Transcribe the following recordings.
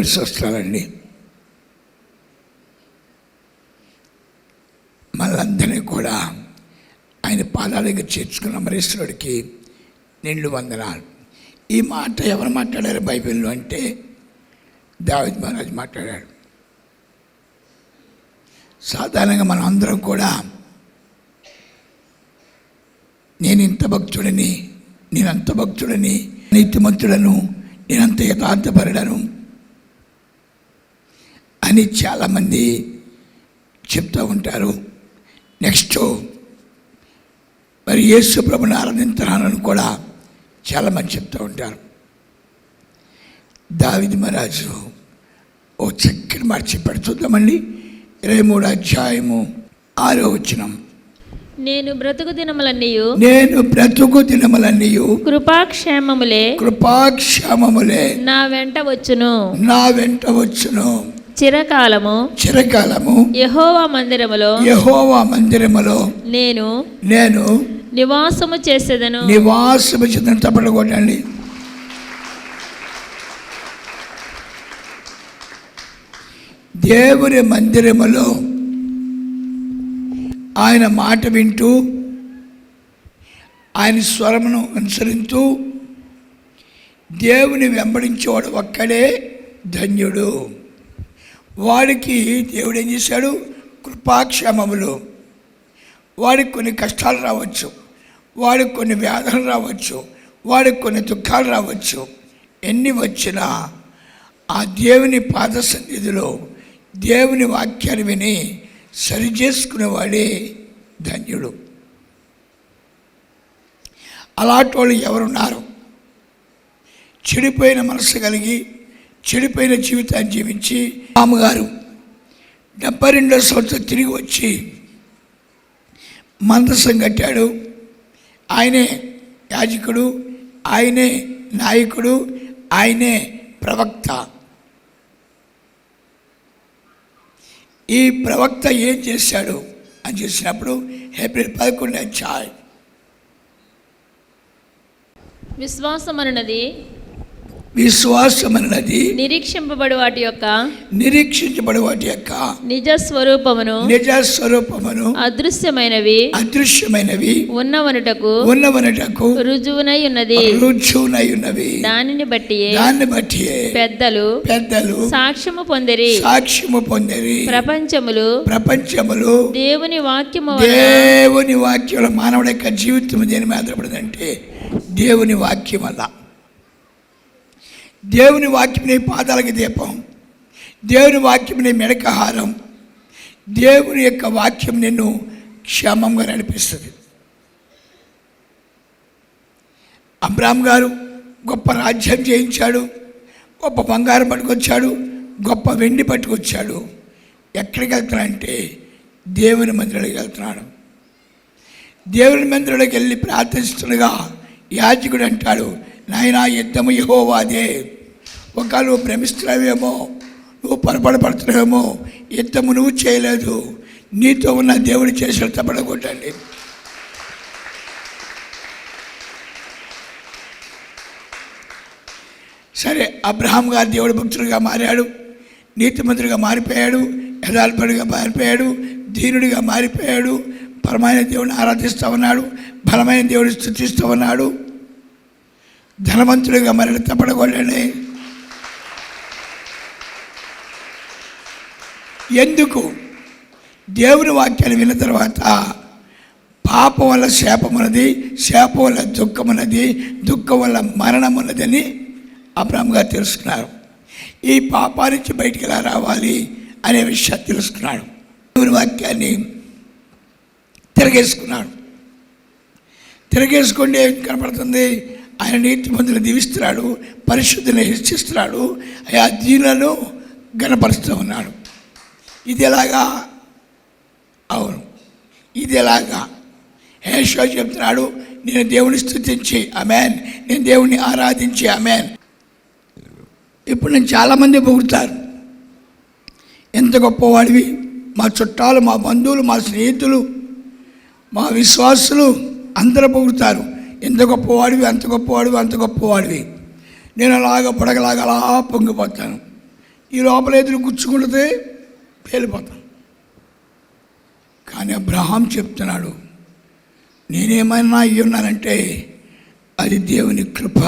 దేవుడి వస్తానండి. మనందరినీ కూడా ఆయన పాదాల దగ్గర చేర్చుకున్న మరేశ్వరుడికి నిండు వందనాలు. ఈ మాట ఎవరు మాట్లాడారు బైబిల్లో అంటే దావిద్ మహారాజ్ మాట్లాడాడు సాధారణంగా మనం అందరం కూడా నేను ఇంత భక్తుడిని నేనంత భక్తుడిని నీతిమంతుడను నేనంత యథార్థపరుడను అని చాలామంది చెప్తూ ఉంటారు. నెక్స్ట్ మరి యేసు ప్రభుని ఆరాధించాలని కూడా చాలామంది చెప్తూ ఉంటారు. దావిది మహారాజు ఓ చక్కని మాట చెప్పాడు. చూద్దామండి. ఇరవై మూడు అధ్యాయము ఆరో వచ్చినం నేను బ్రతుకు దినములన్నీయు నేను బ్రతుకు దినములన్నీయు కృపాక్షేమములే కృపాక్షమములే నా వెంట వచ్చును. నా వెంట వచ్చును. చిరకాలము చిరకాలము యెహోవా మందిరములో యహోవా మందిరములో నేను నేను నివాసము చేసేదను. నివాసము చెందిన తప్పలు కొట్టండి. దేవుని మందిరములో ఆయన మాట వింటూ ఆయన స్వరమును అనుసరిస్తూ దేవుని వెంబడించేవాడు ఒక్కడే ధన్యుడు. వాడికి దేవుడు ఏం చేశాడు? కృపాక్షేమములు. వాడికి కొన్ని కష్టాలు రావచ్చు. వాడికి కొన్ని వ్యాధులు రావచ్చు. వాడికి కొన్ని దుఃఖాలు రావచ్చు. ఎన్ని వచ్చినా ఆ దేవుని పాద సన్నిధిలో దేవుని వాక్యాన్ని విని సరిచేసుకునేవాడే ధన్యుడు. అలాంటి వాళ్ళు ఎవరున్నారు? చెడిపోయిన మనసు కలిగి చెడిపోయిన జీవితాన్ని జీవించి మామగారు డెబ్బై రెండో సంవత్సరం తిరిగి వచ్చి మందసం కట్టాడు. ఆయనే యాజకుడు ఆయనే నాయకుడు ఆయనే ప్రవక్త. ఈ ప్రవక్త ఏం చేశాడు అని చూసినప్పుడు ఏప్రిల్ పదకొండు చాయ్ విశ్వాసం అన్నది విశ్వాసం అన్నది నిరీక్షింపబడు వాటి యొక్క నిరీక్షించబడి వాటి యొక్క నిజ స్వరూపమును నిజ స్వరూపమును అదృశ్యమైనవి అదృశ్యమైనవి ఉన్నవనుటకు ఉన్నవనటకు ఉన్నవై ఉన్నది. రుజువునై ఉన్నవి. దానిని బట్టి దాన్ని బట్టి పెద్దలు పెద్దలు సాక్ష్యము పొందిరి. సాక్ష్యము పొందిరి. ప్రపంచములు ప్రపంచములు దేవుని వాక్యము దేవుని వాక్యంలో మానవుడి యొక్క జీవితం దేని మీద ఆధారపడిందంటే దేవుని వాక్యం వల్ల. దేవుని వాక్యం పాదాలకి దీపం. దేవుని వాక్యం మెడకహారం. దేవుని యొక్క వాక్యం నిన్ను క్షేమంగా నడిపిస్తుంది. అబ్రామ్ గారు గొప్ప రాజ్యం చేయించాడు. గొప్ప బంగారం పట్టుకొచ్చాడు. గొప్ప వెండి పట్టుకొచ్చాడు. ఎక్కడికి వెళ్తున్నాడంటే దేవుని మందిరానికి వెళ్తున్నాడు. దేవుని మందిరానికి వెళ్ళి ప్రార్థిస్తుండగా యాజకుడు అంటాడు నాయనా యుద్ధము యహోవాదే. ఒక నువ్వు భ్రమిస్తున్నావేమో నువ్వు పొరపడపడుతున్నావేమో యుద్ధము నువ్వు చేయలేదు. నీతో ఉన్న దేవుడు చేసిన తప్పడగొట్టండి. సరే అబ్రహాం గారు దేవుడి భక్తుడిగా మారాడు నీతిమంతుడిగా మారిపోయాడు యథాల్పడిగా మారిపోయాడు దీనుడిగా మారిపోయాడు పరమైన దేవుడిని ఆరాధిస్తూ ఉన్నాడు బలమైన దేవుడిని స్థుతిస్తూ ఉన్నాడు. ధనవంతుడిగా మరణ తప్పడగొల్లని ఎందుకు? దేవుని వాక్యాన్ని విన్న తర్వాత పాపం వల్ల శాపమున్నది శాపం వల్ల దుఃఖమున్నది దుఃఖం వల్ల మరణం ఉన్నదని అబ్రాహ్మ గారు తెలుసుకున్నారు. ఈ పాపానికి బయటికి ఎలా రావాలి అనే విషయాన్ని తెలుసుకున్నాడు. దేవుని వాక్యాన్ని తిరగేసుకున్నాడు. తిరగేసుకుంటే ఏం కనపడుతుంది? ఆయన నీతి మందులు దీవిస్తున్నాడు పరిశుద్ధిని హెచ్చిస్తున్నాడు ఆ దీనులను గణపరుస్తూ ఉన్నాడు. ఇది ఎలాగా? అవును. ఇది ఎలాగా? హేషో చెప్తున్నాడు నేను దేవుని స్థుతించి అమెన్ నేను దేవుని ఆరాధించి అమెన్ ఇప్పుడు నేను చాలామంది పొగుడుతారు. ఎంత గొప్పవాడివి? మా చుట్టాలు మా బంధువులు మా స్నేహితులు మా విశ్వాసులు అందరూ పొగుడుతారు. ఇంత గొప్పవాడివి అంత గొప్పవాడివి అంత గొప్పవాడివి. నేను అలాగ పడగలాగా అలా పొంగిపోతాను. ఈ లోపల ఎదురు గుచ్చుకుంటే పేలిపోతాను కానీ అబ్రహాం చెప్తున్నాడు నేనేమైనా అయ్యి ఉన్నానంటే అది దేవుని కృప.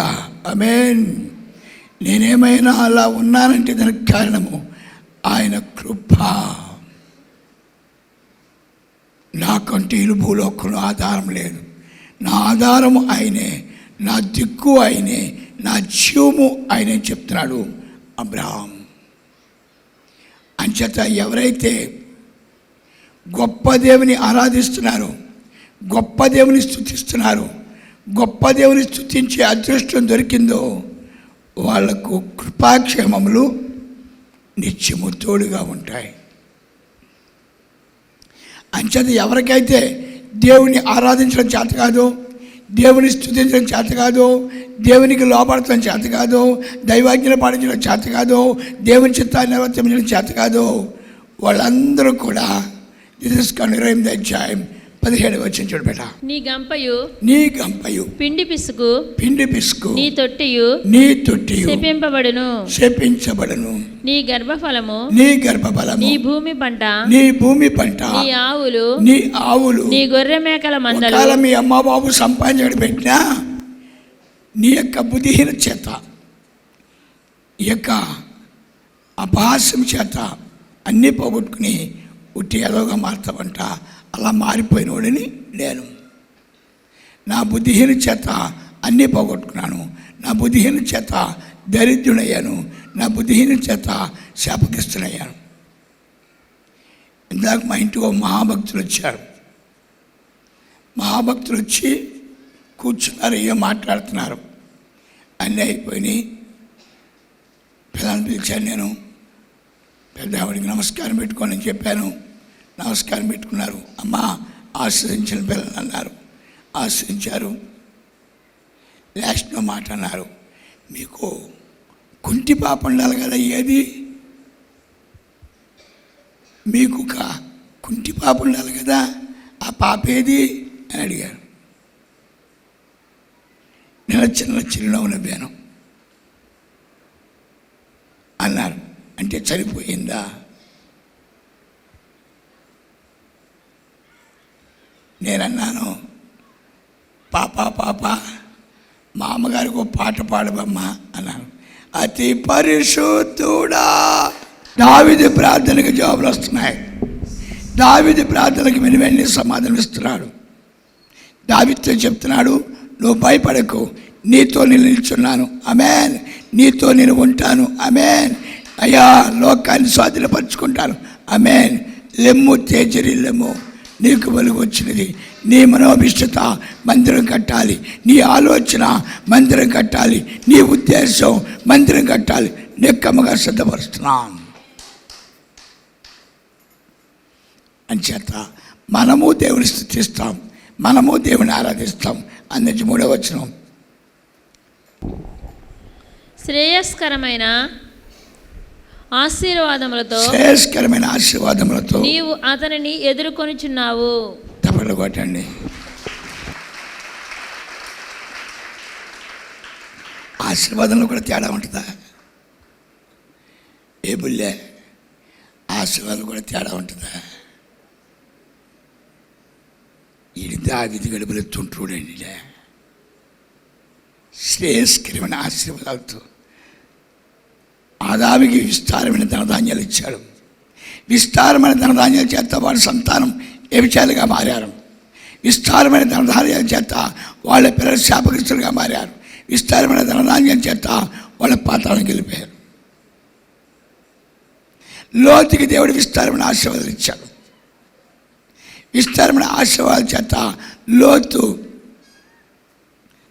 అమేన్ నేనేమైనా అలా ఉన్నానంటే దానికి కారణము ఆయన కృప. నాకంటే ఇరు భూలోకంలో ఆధారం లేదు. నా ఆధారము ఆయనే నా దిక్కు ఆయనే నా జీవము ఆయనే చెప్తున్నాడు అబ్రహాం అంచేత ఎవరైతే గొప్ప దేవుని ఆరాధిస్తున్నారు గొప్ప దేవుని స్థుతిస్తున్నారు గొప్ప దేవుని స్థుతించే అదృష్టం దొరికిందో వాళ్ళకు కృపాక్షేమములు నిత్యము తోడుగా ఉంటాయి. అంచేత ఎవరికైతే దేవుని ఆరాధించడం చేత కాదు దేవుని స్థుతించడం చేత కాదు దేవునికి లోపడటం చేత కాదు దైవాజ్ఞలు పాటించడం చేత కాదు దేవుని చిత్తాన్ని నిర్వర్తించడం చేత కాదు. వాళ్ళందరూ కూడా దిస్కాన్ ఇరవై ద అధ్యాయం పదిహేడు వచ్చిన చూడు బేట. నీ గంపయు నీ గంపయు పిండి పిసుకు పిండి పిసుకు నీ తొట్టియు నీ తొట్టియు శపింపబడును. శపించబడను. నీ గర్భఫలము నీ గర్భఫలము నీ భూమి పంట నీ భూమి పంట నీ ఆవులు నీ ఆవులు. నీ గొర్రె మేకల మందలు. మీ అమ్మ బాబు సంపాదించడం పెట్టినా నీ యొక్క బుద్ధిహీన చేత ఈ యొక్క అపహాస్యం చేత అన్నీ పోగొట్టుకుని ఉట్టి ఎదోగా మారుతావంట. అలా మారిపోయినోడని నేను. నా బుద్ధిహీన చేత అన్నీ పోగొట్టుకున్నాను. నా బుద్ధిహీన చేత దరిద్రుడయ్యాను. నా బుద్ధిహీన చేత శాపగ్రస్తుడయ్యాను. ఇందాక మా ఇంటికి ఒక మహాభక్తులు వచ్చారు మహాభక్తులు వచ్చి కూర్చున్నారు ఏం మాట్లాడుతున్నారు? అన్నీ అయిపోయినాయి. పిల్లల్ని పిలిచాను నేను. పెద్ద ఆవిడికి నమస్కారం పెట్టుకోనని చెప్పాను. నమస్కారం పెట్టుకున్నారు. అమ్మ ఆశ్రయించిన పిల్లలు అన్నారు. ఆశ్రయించారు. లాస్ట్లో మాట అన్నారు. మీకు కుంటి పాప ఉండాలి కదా ఏది? మీకు ఒక కుంటి పాప ఉండాలి కదా ఆ పాప ఏది? అని అడిగారు. నేను చిన్న చిరునవ్వు నవ్వాను. అన్నారు. అంటే చనిపోయిందా? నేనన్నాను పాప పాప మా అమ్మగారికి ఒక పాట పాడబమ్మా అన్నాను. అతి పరిశుద్ధుడా దావిది ప్రార్థనకి జవాబులు వస్తున్నాయి. దావిది ప్రార్థనకి వెనువెన్ని సమాధానం ఇస్తున్నాడు. దావితో చెప్తున్నాడు నువ్వు భయపడకు నీతో నేను నిల్చున్నాను. అమేన్ నీతో నేను ఉంటాను. అమేన్ అయ్యా లోకాన్ని స్వాధీనపరుచుకుంటాను. అమేన్ లెమ్ము తేజరి లెమ్ము. నీకు వెలుగు వచ్చినది. నీ మనోభిష్టత మందిరం కట్టాలి. నీ ఆలోచన మందిరం కట్టాలి. నీ ఉద్దేశం మందిరం కట్టాలి. నెక్కమ్మగా సిద్ధపరుస్తున్నాను అంచేత మనము దేవుని స్థుతిస్తాం. మనము దేవుని ఆరాధిస్తాం. అన్నది మూడవచనం శ్రేయస్కరమైన ఆశీర్వాదములతో శ్రేయస్కరమైన ఆశీర్వాదములతో నీవు అతనిని ఎదుర్కొనిచున్నావు. తప్పట్లు కొట్టండి. ఆశీర్వాదంలో కూడా తేడా ఉంటుందా? ఏ బుల్లే? ఆశీర్వాదం కూడా తేడా ఉంటుందా? ఇది దావిది గడుపులు ఎత్తుంటుండండి శ్రేయస్కరమైన ఆశీర్వాదాలతో ఆదావికి విస్తారమైన ధనధాన్యాలు ఇచ్చాడు. విస్తారమైన ధనధాన్యాల చేత వారి సంతానం వ్యభిచారులుగా మారారు. విస్తారమైన ధనధాన్యాల చేత వాళ్ళ పిల్లలు శాపగ్రస్తులుగా మారారు. విస్తారమైన ధనధాన్యం చేత వాళ్ళ పాత్రలను గెలిపారు. లోతుకి దేవుడు విస్తారమైన ఆశీర్వాదాలు ఇచ్చాడు. విస్తారమైన ఆశీర్వాదాల చేత లోతు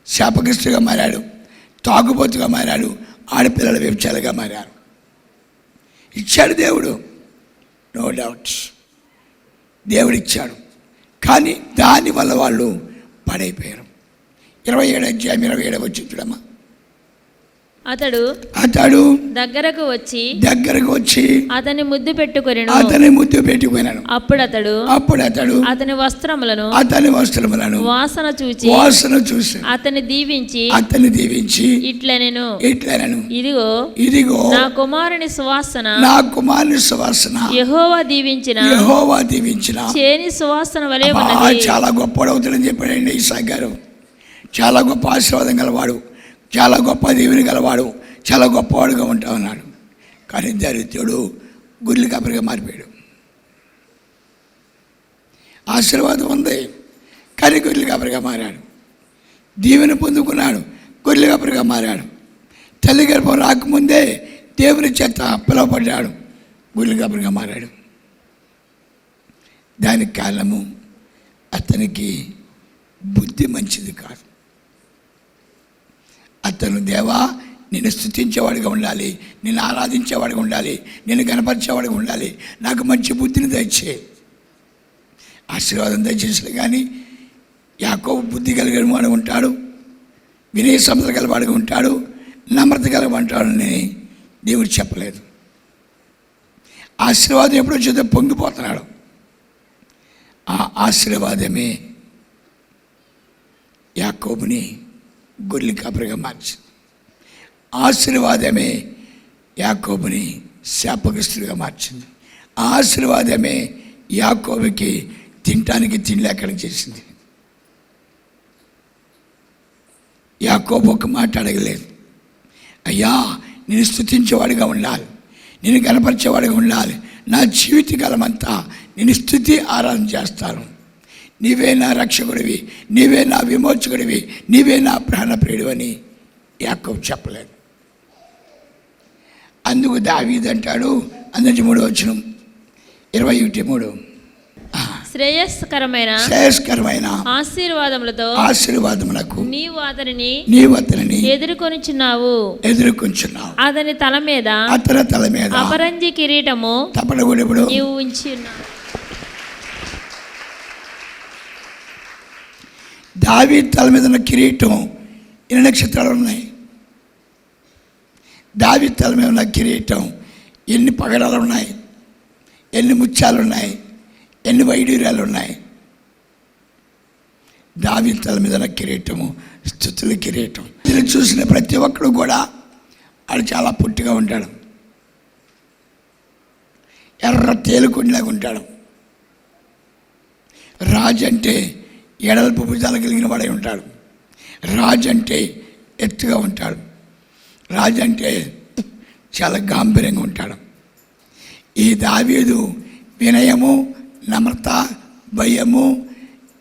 శాపగ్రస్తుగా మారాడు. తాగుబోతుగా మారాడు. ఆడపిల్లల వ్యభిచారులుగా మారారు. ఇచ్చాడు దేవుడు. నో డౌట్స్ దేవుడు ఇచ్చాడు కానీ దానివల్ల వాళ్ళు పాడైపోయారు. ఇరవై ఏడు అధ్యాయం ఇరవై ఏడు వచ్చి చూడమ్మా. అతడు అతడు దగ్గరకు వచ్చి దగ్గరకు వచ్చి అతని ముద్దు పెట్టుకొనెను. అతని ముద్దు పెట్టుకున్నాను అప్పుడు అతడు అప్పుడు అతడు అతని వస్త్రములను అతని వస్త్రములను వాసన చూచి వాసన చూసి అతని దీవించి అతన్ని దీవించి ఇట్లా నేను ఇట్లనను. ఇదిగో ఇదిగో నా కుమారుని సువాసన నా కుమారుని సువాసన యెహోవా దీవించిన యెహోవా దీవించిన. చేని సువాసన వలె ఉన్నది. చాలా గొప్పవాడు అవుతాడని చెప్పాడండి ఈసా గారు. చాలా గొప్ప ఆశీర్వాదం గలవాడు. చాలా గొప్ప దేవుని గలవాడు చాలా గొప్పవాడుగా ఉంటా ఉన్నాడు కానీ దరిద్రుడు గుర్రెలు కాపరిగా మారిపోయాడు. ఆశీర్వాదం ఉంది కానీ గొర్రెలు కాపరిగా మారాడు. దీవెన పొందుకున్నాడు గొర్రెలు కాపరిగా మారాడు. తల్లి గర్భం రాకముందే దేవుని చేత పిలువబడ్డాడు గొర్రెలు కాపరిగా మారాడు. దానికి కారణము అతనికి బుద్ధి మంచిది కాదు. అతను దేవా నేను స్థుతించేవాడిగా ఉండాలి నేను ఆరాధించేవాడిగా ఉండాలి నేను కనపరిచేవాడిగా ఉండాలి. నాకు మంచి బుద్ధిని దయచే ఆశీర్వాదం దయచేసి కానీ యాకో బుద్ధి కలిగిన వాడు ఉంటాడు వినయ సమత గలవాడిగా ఉంటాడు నమ్రత గలవంటాడని దేవుడు చెప్పలేదు. ఆశీర్వాదం ఎప్పుడో చేత పొంగిపోతున్నాడు. ఆ ఆశీర్వాదమే యాకోబుని గొర్రెల కాపరిగా మార్చింది. ఆశీర్వాదమే యాకోబుని శాపగ్రస్తుడిగా మార్చింది. ఆ ఆశీర్వాదమే యాకోబుకి తినటానికి తిండి చేసింది. యాకోబు ఒక మాట అడగలేదు. అయ్యా నేను స్థుతించేవాడిగా ఉండాలి. నేను కనపరిచేవాడిగా ఉండాలి. నా జీవితకాలమంతా నేను స్థుతి ఆరాధన చేస్తాను. నీవే నా రక్షకుడివి నీవే నా విమోచకుడివి నీవే నా ప్రాణప్రియుడివని యాకోబు చెప్పలేదు. అందుకు దావీదంటాడు అందరి మూడు వచ్చిన ఇరవై ఒకటి మూడు. శ్రేయస్కరమైన శ్రేయస్కరమైన ఆశీర్వాదములతో ఆశీర్వాదములకు నీవు అతనిని నీవు అతనిని ఎదుర్కొనిచున్నావు. ఎదుర్కొంచున్నావు అతని తల మీద అతని తల మీద అపరంజి కిరీటము తప్పడగూడెప్పుడు నీవు ఉంచి ఉన్నావు దావి తల మీద ఉన్న కిరీటం ఎన్ని నక్షత్రాలు ఉన్నాయి. దావి తల మీద ఉన్న కిరీటం ఎన్ని పగడాలు ఉన్నాయి ఎన్ని ముత్యాలు ఉన్నాయి ఎన్ని వైడూర్యాలు ఉన్నాయి. దావి తల మీద ఉన్న కిరీటము స్థుతుల కిరీటం. దీన్ని చూసిన ప్రతి ఒక్కడు కూడా వాడు చాలా పుట్టిగా ఉంటాడు. ఎర్ర తేలుకుండిలాగా ఉంటాడు. రాజు అంటే ఎడల్పు భుజాలు కలిగిన వాడై ఉంటాడు. రాజు అంటే ఎత్తుగా ఉంటాడు. రాజు అంటే చాలా గాంభీర్యంగా ఉంటాడు. ఈ దావీదు వినయము నమ్రత భయము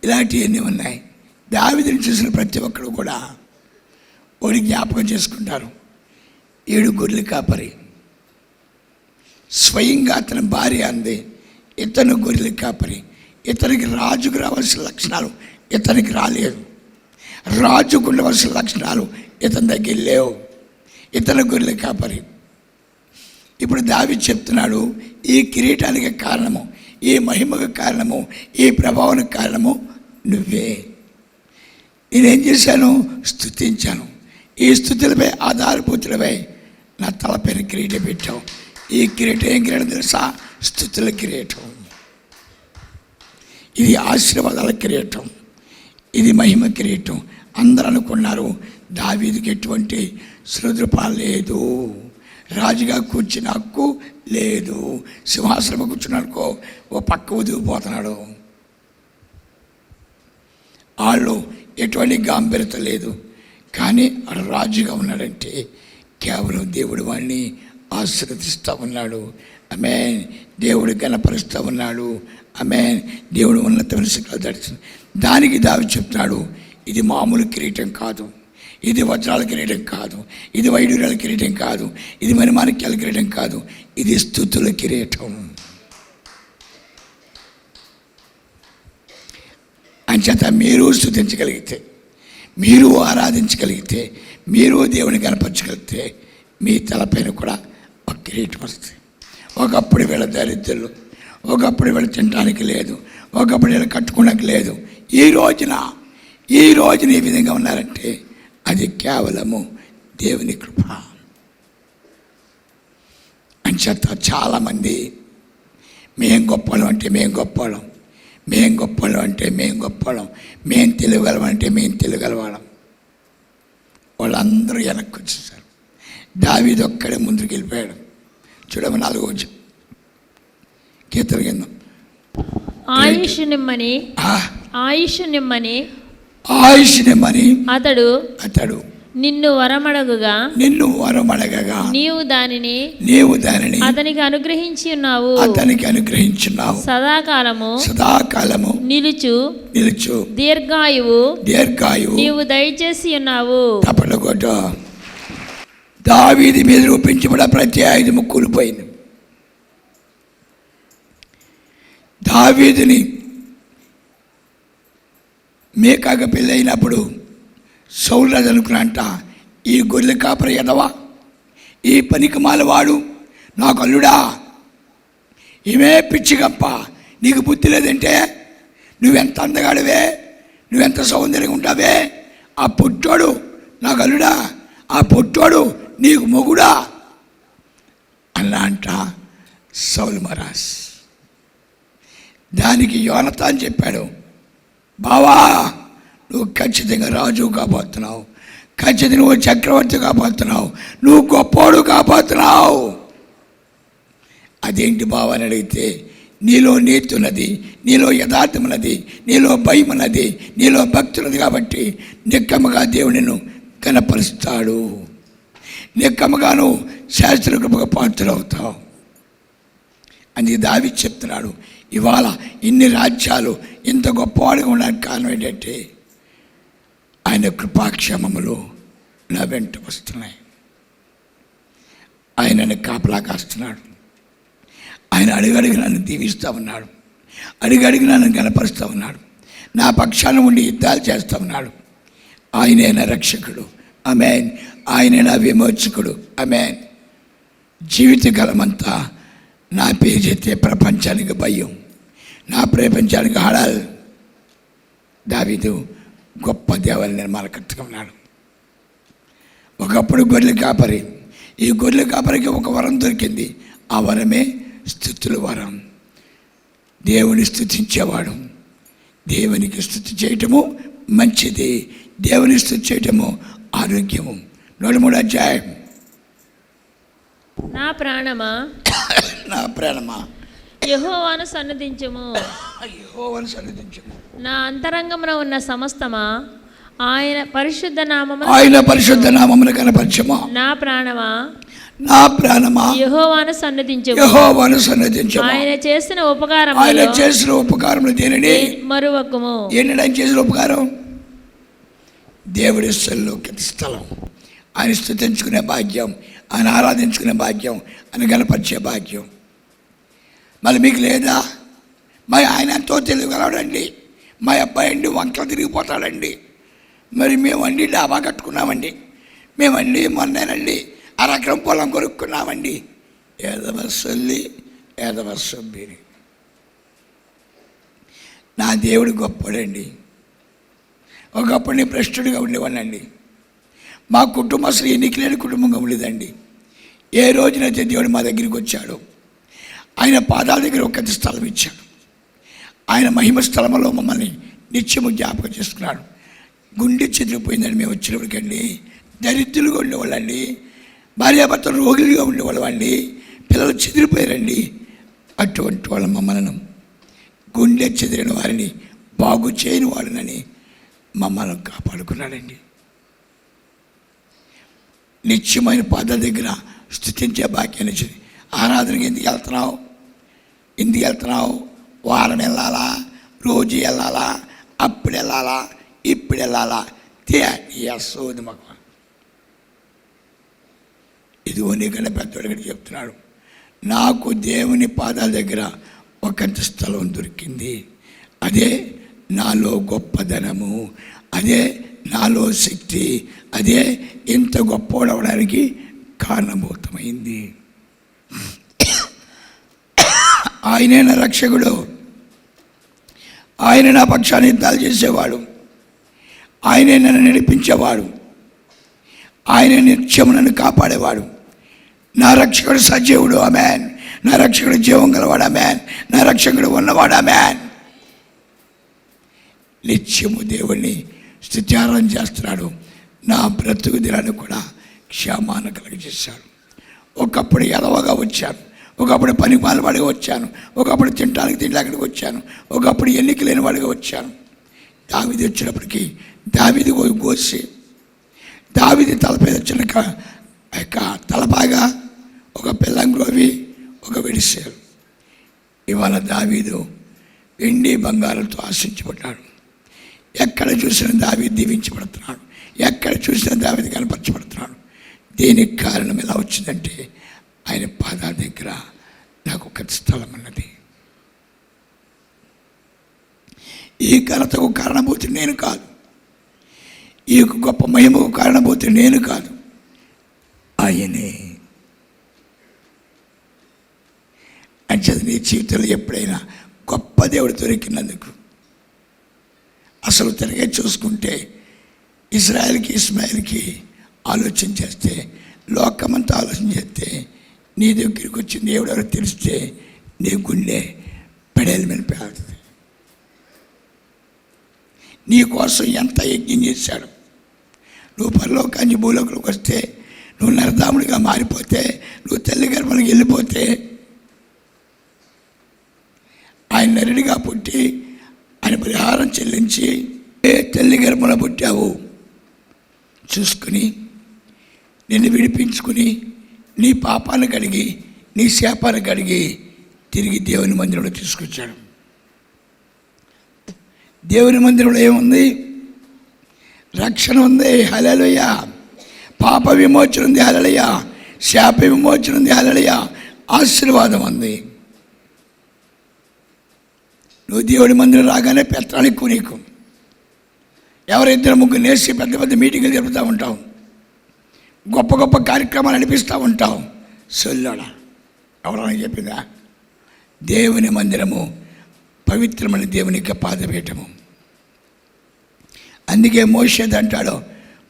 ఇలాంటివన్నీ ఉన్నాయి? దావీదుని చూసిన ప్రతి ఒక్కరు కూడా వాడి జ్ఞాపకం చేసుకుంటారు. ఏడు గొర్రెలు కాపరి. స్వయంగా అతని భార్య అంది ఇతను గొర్రెలు కాపరి. ఇతనికి రాజుకు రావాల్సిన లక్షణాలు ఇతనికి రాలేదు. రాజుకు ఉండవలసిన లక్షణాలు ఇతని దగ్గర లేవు. ఇతను గొర్రెల కాపరి. ఇప్పుడు దావి చెప్తున్నాడు ఈ కిరీటానికి కారణము ఈ మహిమకు కారణము ఈ ప్రభావానికి కారణము నువ్వే. నేనేం చేశాను? స్థుతించాను ఈ స్థుతులపై ఆధారభూతులపై నా తలపైన కిరీటం పెట్టావు. ఈ కిరీటం ఏం కిరీటం తెలుసా? స్థుతుల కిరీటం. ఇది ఆశీర్వాదాల కిరీటం ఇది మహిమ కిరీటం. అందరూ అనుకున్నారు దావీదికి ఎటువంటి సృదృప లేదు. రాజుగా కూర్చున్న హక్కు లేదు. సింహాసనం కూర్చున్నాడుకో ఓ పక్క ఉదిగిపోతున్నాడు వాళ్ళు ఎటువంటి గాంభీర్యత లేదు. కానీ అక్కడ రాజుగా ఉన్నాడంటే కేవలం దేవుడు వాడిని ఆశీర్వదిస్తూ ఉన్నాడు. ఆమె దేవుడు గణపరుస్తూ ఉన్నాడు. ఆమె దేవుడు ఉన్నతమైన శిఖరాలు దర్శనం దానికి దావి చెప్తాడు ఇది మామూలు కిరీటం కాదు. ఇది వజ్రాల కిరీటం కాదు. ఇది వైడూర్యాల కిరీటం కాదు. ఇది మణిమాణిక్యాల కిరీటం కాదు. ఇది స్థుతుల కిరీటం. అంచేత మీరు స్థుతించగలిగితే మీరు ఆరాధించగలిగితే మీరు దేవుని కనపరచగలిగితే మీ తలపైన కూడా ఒక కిరీటం వస్తుంది. ఒకప్పుడు వీళ్ళ దరిద్రులు ఒకప్పుడు వీళ్ళు తినడానికి లేదు ఒకప్పుడు వీళ్ళు కట్టుకోవడానికి లేదు. ఈ రోజున ఈ రోజున ఈ విధంగా ఉన్నారంటే అది కేవలము దేవుని కృప. అంచేత చాలామంది. మేం గొప్పలం అంటే మేం గొప్పలం మేం గొప్పలం అంటే మేం గొప్పలం మేం తెలియగలం అంటే మేం తెలియగలవాళ్ళం వాళ్ళందరూ వెనక్కి వచ్చేసారు. దావీది ఒక్కడే ముందుకు వెళ్ళిపోయాడు. చూడమ నాలుగు వచ్చి కీర్తన కింద ఆయుష్ నిమ్మని ఆయుష్ నిమ్మని ఆయుష్నిమ్మని అతడు అతడు నిన్ను వరమడగుగా నిన్ను వరమడగగా నీవు దానిని నీవు దానిని అతనికి అనుగ్రహించి ఉన్నావు అతనికి అనుగ్రహించున్నావు సదాకాలము సదాకాలము నిలుచు నిలుచు దీర్ఘాయువు దీర్ఘాయువు నీవు దయచేసి ఉన్నావు తప్పలు కొట్ట దావీది మీద రూపించబడ ప్రతి ఆయుధము కూలిపోయింది దావీదిని మేకాక పెళ్ళైనప్పుడు సౌలరాజు అనుకున్నంట ఈ గొర్రె కాపరి ఎదవా? ఈ పనికిమాల వాడు? నాకు అల్లుడా ఈమె పిచ్చిగప్ప నీకు బుద్ధి లేదంటే నువ్వెంత అందగాడివే? నువ్వెంత సౌందర్యంగా ఉంటావే? ఆ పుట్టోడు నాకు అల్లుడా ఆ పుట్టోడు నీకు మొగుడా? అలా అంట సౌలు మహారాజ్ దానికి యోనత అని చెప్పాడు బావా నువ్వు ఖచ్చితంగా రాజు కాబోతున్నావు. ఖచ్చితంగా నువ్వు చక్రవర్తి కాబోతున్నావు. నువ్వు గొప్పోడు కాబోతున్నావు. అదేంటి బావ? అని అడిగితే నీలో నీతున్నది నీలో యథార్థమున్నది నీలో భయం ఉన్నది నీలో భక్తున్నది కాబట్టి నిక్కమగా దేవునిను కనపరుస్తాడు. నిక్కమ్మగాను శాస్త్ర కృపగా పాత్రవుతావు అని దావి చెప్తున్నాడు. ఇవాళ ఇన్ని రాజ్యాలు ఇంత గొప్పవాడిగా ఉండడానికి కారణం ఏంటంటే ఆయన కృపాక్షేమములు నా వెంట వస్తున్నాయి. ఆయనను కాపలా కాస్తున్నాడు. ఆయన అడుగడిగి నన్ను దీవిస్తూ ఉన్నాడు. అడుగడిగి నన్ను కనపరుస్తూ ఉన్నాడు. నా పక్షాన ఉండి యుద్ధాలు చేస్తూ ఉన్నాడు. ఆయనే నా రక్షకుడు. అమెన్ ఆయనే నా విమోచకుడు. జీవిత జీవితకాలమంతా నా పేరు చెప్తే ప్రపంచానికి భయం. నా ప్రపంచానికి ఆడాలి దావీదు గొప్ప దేవాలయ నిర్మాణకర్తగా ఉన్నాడు. ఒకప్పుడు గొర్రెల కాపరి. ఈ గొర్రెల కాపరికి ఒక వరం దొరికింది. ఆ వరమే స్థుతుల వరం. దేవుని స్థుతించేవాడు. దేవునికి స్థుతి చేయటము మంచిది. దేవుని స్థుతి చేయటము ఆరోగ్యము. నూట మూడు అధ్యాయం. నా ప్రాణమా? నా ప్రాణమా? యెహోవాను సన్నదించము యెహోవాను సన్నిధించము. నా అంతరంగమున ఉన్న సమస్తమా? ఆయన పరిశుద్ధ నామము ఆయన పరిశుద్ధ నామమును కనపరచమా. నా ప్రాణమా? నా ప్రాణమా? యెహోవాను సన్నదించము యెహోవాను సన్నదించమా ఆయన చేసిన ఆయన ఉపకారములో చేసిన ఉపకారములు దేనిని? మరువకము. ఏంటంటే ఆయన చేసిన ఉపకారం? దేవుడి స్థలంలోకి స్థలం. ఆయన స్థుతించుకునే భాగ్యం. ఆయన ఆరాధించుకునే భాగ్యం ఆయన గణపరిచే భాగ్యం. మరి మీకు లేదా? మరి ఆయన ఎంతో తెలియగలడండి మా అబ్బాయి అండి వంకలు తిరిగిపోతాడండి. మరి మేమండి డాబా కట్టుకున్నామండి. మేమండి మొన్నేనండి అరకరం పొలం కొనుక్కున్నామండి. ఏదవసల్లి సొల్లి నా దేవుడు గొప్పడండి. ఒకప్పుడు నేను భ్రష్టుడిగా ఉండేవాడినండి. మా కుటుంబం అసలు ఎన్నిక లేని కుటుంబంగా ఉండేదండి. ఏ రోజునైతే దేవుడు మా దగ్గరికి వచ్చాడు ఆయన పాదాల దగ్గర ఒక స్థలం ఇచ్చాడు. ఆయన మహిమ స్థలంలో మమ్మల్ని నిత్యము జ్ఞాపకం చేసుకున్నాడు. గుండె చెదిరిపోయిందని మేము వచ్చినప్పటికండి దరిద్రులుగా ఉండేవాళ్ళండి భార్యాభర్తలు రోగులుగా ఉండేవాళ్ళండి పిల్లలు చెదిరిపోయారండి. అటువంటి వాళ్ళ మమ్మల్ని గుండె చెదిరిన వారిని బాగు చేయని వాడినని మమ్మల్ని కాపాడుకున్నాడండి. నిత్యమైన పాద దగ్గర స్థుతించే భాగ్యాన్ని ఇచ్చింది. ఆరాధనకి ఎందుకు వెళ్తున్నావు? ఎందుకు వెళ్తున్నావు? వారం వెళ్ళాలా? రోజు వెళ్ళాలా? అప్పుడు వెళ్ళాలా? ఇప్పుడు వెళ్ళాలా? తే సోది మాకు. ఇదిగో నీకన్నా పెద్దవాడికి చెప్తున్నాడు. నాకు దేవుని పాదాల దగ్గర ఒకంత స్థలం దొరికింది. అదే నాలో గొప్పదనము. అదే నాలో శక్తి అదే ఇంత గొప్పవడవడానికి కారణభూతమైంది. ఆయనే నా రక్షకుడు. ఆయన నా పక్షాన్ని యుద్ధాలు చేసేవాడు. ఆయనే నన్ను నడిపించేవాడు. ఆయన నిత్యము నన్ను కాపాడేవాడు. నా రక్షకుడు సజీవుడు మ్యాన్ నా రక్షకుడు జీవం గలవాడు అమెన్ నా రక్షకుడు ఉన్నవాడు అమెన్ నిత్యము దేవుణ్ణి స్థిత్యారం చేస్తున్నాడు. నా బ్రతుకు దినాన్ని కూడా క్షేమాన్ని కలిగజేశాడు ఒకప్పుడు ఎలవగా వచ్చాను. ఒకప్పుడు పని పాల్వాడిగా వచ్చాను. ఒకప్పుడు తినడానికి తినడానికి వచ్చాను. ఒకప్పుడు ఎన్నిక లేని వాడిగా వచ్చాను. దావిది వచ్చినప్పటికీ దావిది పోయి కోసి దావిది తలపై వచ్చిన ఆ యొక్క తలపాగా ఒక పిల్లంగ్రోవి ఒక విడిసేరు ఇవాళ దావీదు వెండి బంగారంతో ఆశించబడ్డాడు. ఎక్కడ చూసినా దావి దీవించబడుతున్నాడు. ఎక్కడ చూసినా దావీదు కనపరచబడుతున్నాడు. దీనికి కారణం ఎలా వచ్చిందంటే ఆయన పాదాల దగ్గర నాకు ఒక స్థలం అన్నది ఈ ఘనతకు కారణభూతి నేను కాదు. ఈ గొప్ప మహిమకు కారణభూతి నేను కాదు. ఆయనే. అంటే నీ జీవితంలో ఎప్పుడైనా గొప్ప దేవుడు దొరికినందుకు అసలు తిరిగే చూసుకుంటే ఇజ్రాయెల్కి ఇస్మాయిల్కి ఆలోచన చేస్తే లోకమంతా ఆలోచన చేస్తే నీ దగ్గరికి వచ్చి దేవుడు తెలిస్తే నీ గుండె పెడేలు మీద నీ కోసం ఎంత యజ్ఞం చేశాడు. నువ్వు పరలోకాన్ని భూలోకులకు వస్తే నువ్వు నరదాముడిగా మారిపోతే నువ్వు తల్లి గర్భానికి వెళ్ళిపోతే ఆయన నరుడిగా పుట్టి ఆయన పరిహారం చెల్లించి ఏ తల్లి గర్భంలో పుట్టావు? చూసుకుని నిన్ను విడిపించుకుని నీ పాపాన్ని కడిగి నీ శాపాన్ని కడిగి తిరిగి దేవుని మందిరంలో తీసుకొచ్చాడు. దేవుని మందిరంలో ఏముంది? రక్షణ ఉంది. హలలుయ పాప విమోచన ఉంది. హలలుయ శాప విమోచన ఉంది. హలలుయ ఆశీర్వాదం ఉంది. నువ్వు దేవుడి మందిరం రాగానే పెత్తనాలు కొనీకు. ఎవరిద్దరు ముగ్గురు నేసి పెద్ద పెద్ద మీటింగ్లు జరుపుతూ ఉంటాం. గొప్ప గొప్ప కార్యక్రమాలు నడిపిస్తూ ఉంటాం. సొల్లోడ ఎవరైనా చెప్పిందా? దేవుని మందిరము పవిత్రమైన దేవుని యొక్క పాదపీఠము. అందుకే మోషేది అంటాడు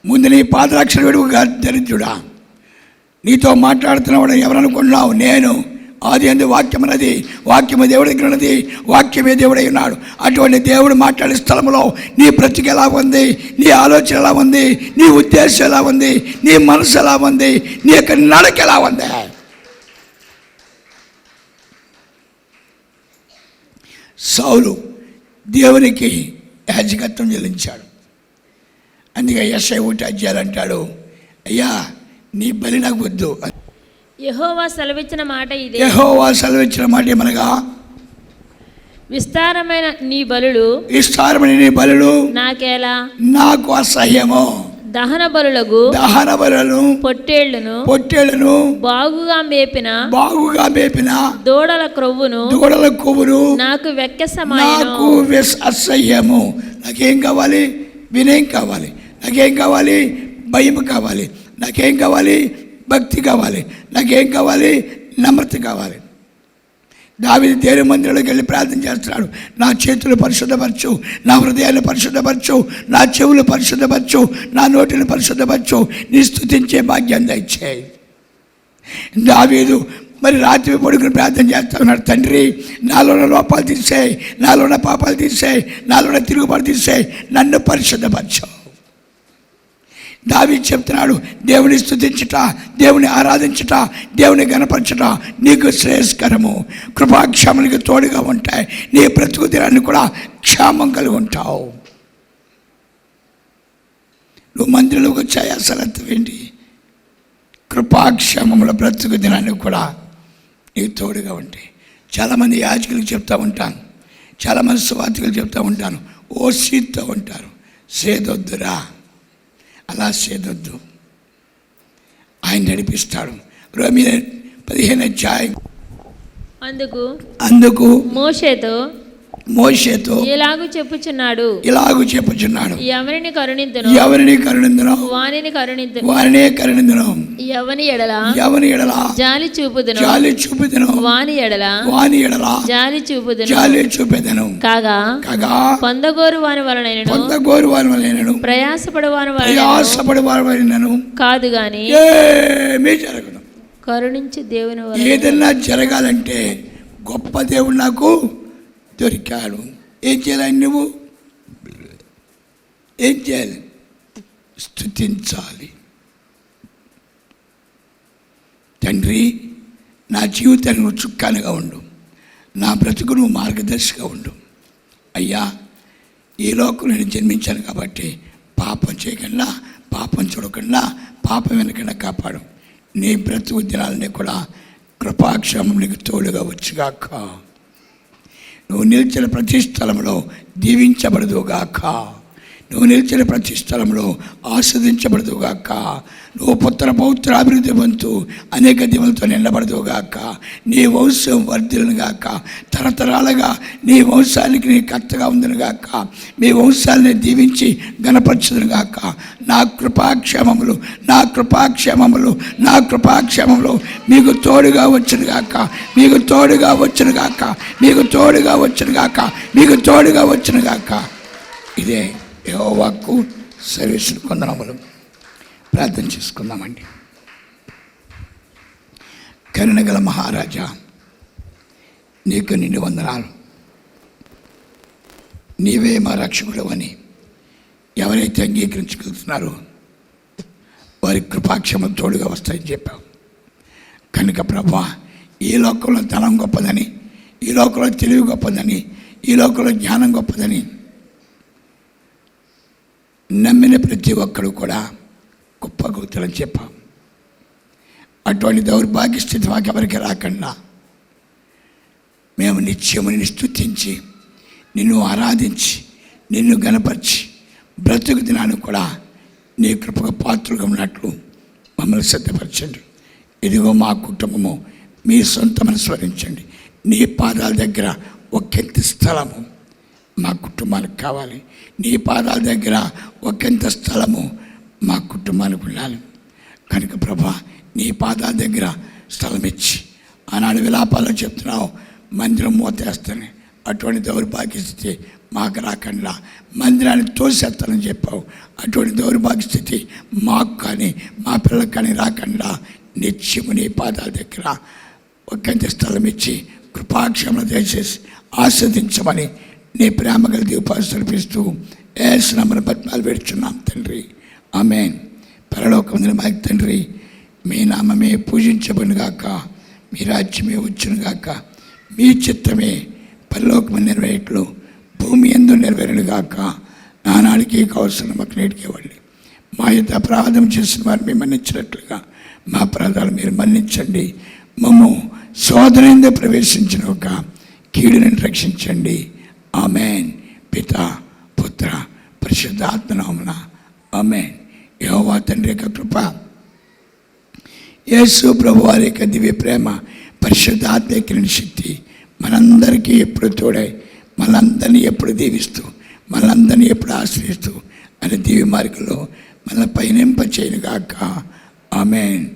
ముందు నీ పాదరక్షణ విడుగుగా దరిద్రుడా. నీతో మాట్లాడుతున్నవాడు ఎవరనుకున్నావు? నేను ఆది అందు వాక్యం అన్నది వాక్యము దేవుడి దగ్గర ఉన్నది వాక్యమే దేవుడై ఉన్నాడు. అటువంటి దేవుడు మాట్లాడే స్థలంలో నీ బ్రతికి ఎలా ఉంది నీ ఆలోచన ఎలా ఉంది నీ ఉద్దేశం ఎలా ఉంది నీ మనసు ఎలా ఉంది నీ యొక్క నడక ఎలా ఉంది? సౌలు దేవునికి యాజకత్వం చెల్లించాడు. అందుకే యశ ఒకటి అధ్యాయులు అంటాడు అయ్యా నీ బలి నాకు వద్దు యెహోవా సెలవిచ్చిన మాట ఇదే. యెహోవా సెలవిచ్చిన మాట ఏమనగా? విస్తారమైన నీ బలులు విస్తారమైన నీ బలులు నాకేలా? నాకు అసహ్యము. దహన బలులకు దహన బలులను పొట్టేళ్ళను పొట్టేళ్ళను బాగుగా మేపిన బాగుగా మేపిన దూడల క్రొవ్వును దూడల కొవ్వును నాకు వెక్కసమాయను నాకు అసహ్యము. నాకేం కావాలి? వినయం కావాలి. నాకేం కావాలి? భయం కావాలి. నాకేం కావాలి? భక్తి కావాలి. నాకేం కావాలి? నమ్రత కావాలి. దావిది దేవుని మందిరంలోకి వెళ్ళి ప్రార్థన చేస్తున్నాడు. నా చేతులు పరిశుద్ధపరచు నా హృదయాన్ని పరిశుద్ధపరచు నా చెవులు పరిశుద్ధపరచు నా నోటిని పరిశుద్ధపరచు నీ స్థుతించే భాగ్యం దయచేయి. దావీదు మరి రాత్రి పడుకుని ప్రార్థన చేస్తా ఉన్నాడు తండ్రి నాలోన లోపాలు తీసేయి నాలోన పాపాలు తీసేయి నాలోన తిరుగుబాటు తీసేయి నన్ను పరిశుద్ధపరచు. దావి చెప్తున్నాడు దేవుని స్థుతించుట దేవుని ఆరాధించుట దేవుని గణపరచుట నీకు శ్రేయస్కరము. కృపాక్షములకు తోడుగా ఉంటాయి. నీ బ్రతుకు దినాన్ని కూడా క్షేమం కలిగి ఉంటావు. నువ్వు మందిరంలోకి వచ్చాయి? అసలు ఏంటి కృపాక్షేమముల బ్రతుకు దినాన్ని కూడా నీకు తోడుగా ఉంటాయి. చాలామంది యాజకులకు చెప్తూ ఉంటాను. చాలామంది సువార్తికులు చెప్తూ ఉంటాను. ఓ సీత్తో ఉంటారు. సేదొద్దురా. అలా సేదొద్దు ఆయన నడిపిస్తాడు. రోమి పదిహేను అధ్యాయం. అందుకు అందుకు మోషేతో మోషేతో ఎలాగూ చెప్పుచున్నాడు. ఇలాగూ చెప్పుచున్నాడు. ఎవరిని కరుణింతును? ఎవరిని కరుణిందును వానిని కరుణింతును? వారినే కరుణిందును ఎవని ఎడల? ఎవని ఎడల? జాలి చూపుదును? జాలి చూపెదను. వాని ఎడల? వాని ఎడల? జాలి చూపుదును? జాలి చూపెదను. కాగా? కాగా? పొందగోరు వాని వలనైనను? పొందగోరు వారి వలనను ప్రయాసపడు వాని వలన ప్రయాసపడి వారి వలనను కాదు గాని ఏమీ జరగదు. కరుణించి దేవుని ఏదన్నా జరగాలంటే గొప్ప దేవుడు నాకు దొరికాడు ఏం చేయాలి నువ్వు ఏం చేయాలి స్థుతించాలి తండ్రి నా జీవితానికి నువ్వు చుక్కానుగా ఉండు నా బ్రతుకు నువ్వు మార్గదర్శిగా ఉండు అయ్యా ఈ లోకం నేను జన్మించాను కాబట్టి పాపం చేయకుండా పాపం చూడకుండా పాపం వెనకుండా కాపాడు నీ బ్రతుకు దినాలని కూడా కృపాక్షమం నీకు తోడుగా వచ్చుగాక నువ్వు నిలిచిన ప్రతి స్థలంలో దీవించబడదుగాక. నువ్వు నిలిచిన ప్రతి స్థలంలో ఆస్వాదించబడదుగాక. నువ్వు పుత్ర పౌత్ర అభివృద్ధి పొందుతూ అనేక దీవులతో నిండబడదుగాక. నీ వంశం వర్ధిలను గాక తరతరాలుగా నీ వంశానికి నీ కర్తగా ఉందని గాక మీ వంశాలని దీవించి గణపరచుదును గాక నా కృపాక్షేమములు నా కృపాక్షేమములు నా కృపాక్షేమములు మీకు తోడుగా వచ్చిన గాక మీకు తోడుగా వచ్చిన గాక మీకు తోడుగా వచ్చిన గాక మీకు తోడుగా వచ్చిన గాక ఇదే యోవాకు సర్వీసులు కొందనములు. ప్రార్థన చేసుకుందామండి. కరుణగల మహారాజా నీకు నిండు వందనాలు. నీవే మా రక్షకుడు అని ఎవరైతే అంగీకరించగలుగుతున్నారో వారి కృపాక్షమం తోడుగా వస్తాయని చెప్పావు. కనుక ప్రభా ఈ లోకంలో ధనం గొప్పదని ఈ లోకంలో తెలివి గొప్పదని ఈ లోకంలో జ్ఞానం గొప్పదని నమ్మిన ప్రతి ఒక్కడు కూడా గొప్ప గౌతులని చెప్పాం. అటువంటి దౌర్భాగ్యస్థితి మాకు ఎవరికి రాకుండా మేము నిత్యము నిన్ను స్థుతించి నిన్ను ఆరాధించి నిన్ను గనపరిచి బ్రతుకు దినాన్ని కూడా నీ కృపగా పాత్రగా ఉన్నట్లు మమ్మల్ని సిద్ధపరచండి. ఇదిగో మా కుటుంబము మీ సొంతమని స్మరించండి. నీ పాదాల దగ్గర ఒకంత స్థలము మా కుటుంబానికి కావాలి. నీ పాదాల దగ్గర ఒకంత స్థలము మా కుటుంబానికి ఉండాలి. కనుక ప్రభా నీ పాదాల దగ్గర స్థలం ఇచ్చి ఆనాడు విలాపాల్లో చెప్తున్నావు మందిరం మూతేస్తాను. అటువంటి దౌర్భాగ్య స్థితి మాకు రాకుండా మందిరాన్ని తోసేస్తానని చెప్పావు. అటువంటి దౌర్భాగ్య స్థితి మాకు కానీ మా పిల్లలకు కానీ రాకుండా నిత్యము నీ పాదాల దగ్గర ఒకంత స్థలం ఇచ్చి కృపాక్షమను దయచేసి ఆస్వాదించమని నీ ప్రేమ గల దీపాలు సమర్పిస్తూ ఏసునమ్మని పద్మాలు పెడుచున్నాం తండ్రి. ఆమెన్. పరలోకం మాకు తండ్రి మీ నామమే పూజించబడినగాక మీ రాజ్యమే వచ్చునుగాక మీ చిత్తమే పరలోకము నెరవేట్లు భూమి ఎందు నెరవేరుగాక నానాడికి కావలసిన మాకు నేటికి మా యొక్క అపరాధం చేసిన వారు మేము మన్నించినట్లుగా మా అపరాధాలు మీరు మన్నించండి. మమ్ము శోధనందు ప్రవేశించిన ఒక కీడుని రక్షించండి. ఆమెన్. పిత పుత్ర పరిశుద్ధాత్మనామున ఆమెన్. యహోవా తండ్రి యొక్క కృప. యేసు ప్రభు వారి యొక్క దివ్య ప్రేమ పరిశుద్ధాత్మకిన శక్తి మనందరికీ ఎప్పుడు తోడై మనందరినీ ఎప్పుడు దీవిస్తూ మనందరినీ ఎప్పుడు ఆశ్రయిస్తూ అనే దివ్య మార్గంలో మన పయనింప చేయనుగాక ఆమెన్.